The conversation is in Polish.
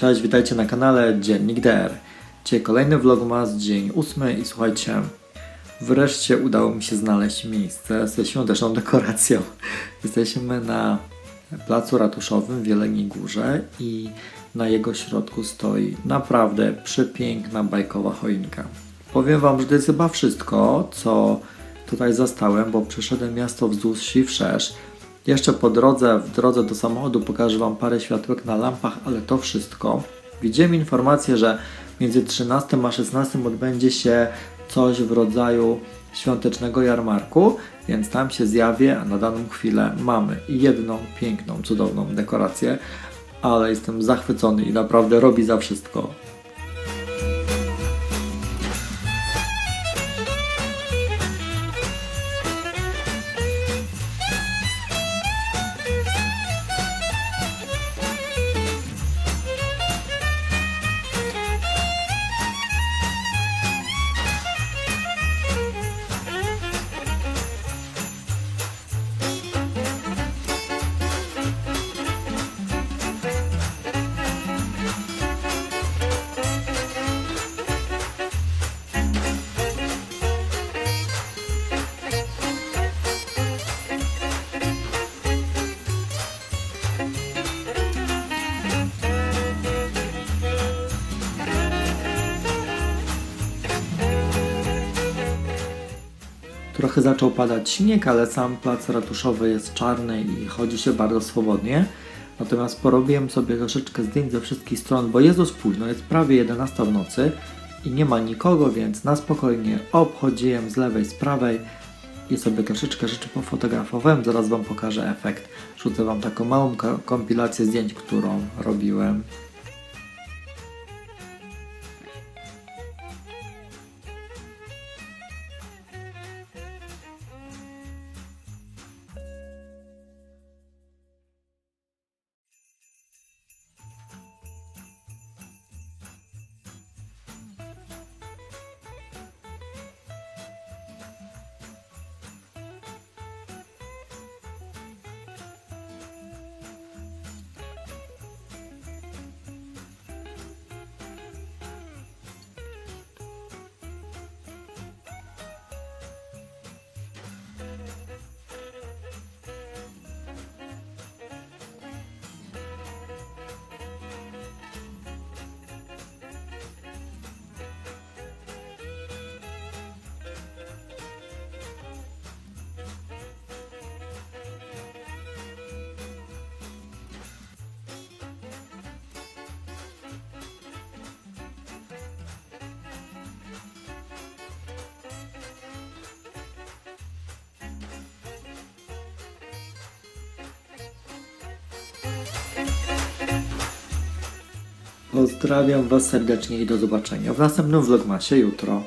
Cześć, witajcie na kanale Dziennik DR. Dzisiaj kolejny vlogmas, dzień ósmy i słuchajcie, wreszcie udało mi się znaleźć miejsce ze świąteczną dekoracją. Jesteśmy na placu ratuszowym w Jeleniej Górze i na jego środku stoi naprawdę przepiękna bajkowa choinka. Powiem Wam, że to jest chyba wszystko, co tutaj zastałem, bo przeszedłem miasto wzdłuż wsi wszerz. Jeszcze po drodze, w drodze do samochodu pokażę Wam parę światłek na lampach, ale to wszystko. Widziałem informację, że między 13 a 16 odbędzie się coś w rodzaju świątecznego jarmarku, więc tam się zjawię, a na daną chwilę mamy jedną piękną, cudowną dekorację, ale jestem zachwycony i naprawdę robi za wszystko. Trochę zaczął padać śnieg, ale sam plac ratuszowy jest czarny i chodzi się bardzo swobodnie. Natomiast porobiłem sobie troszeczkę zdjęć ze wszystkich stron, bo jest dość późno, jest prawie 11 w nocy i nie ma nikogo, więc na spokojnie obchodziłem z lewej, z prawej i sobie troszeczkę rzeczy pofotografowałem. Zaraz Wam pokażę efekt. Rzucę Wam taką małą ko- kompilację zdjęć, którą robiłem. Pozdrawiam Was serdecznie i do zobaczenia w następnym vlogmasie jutro.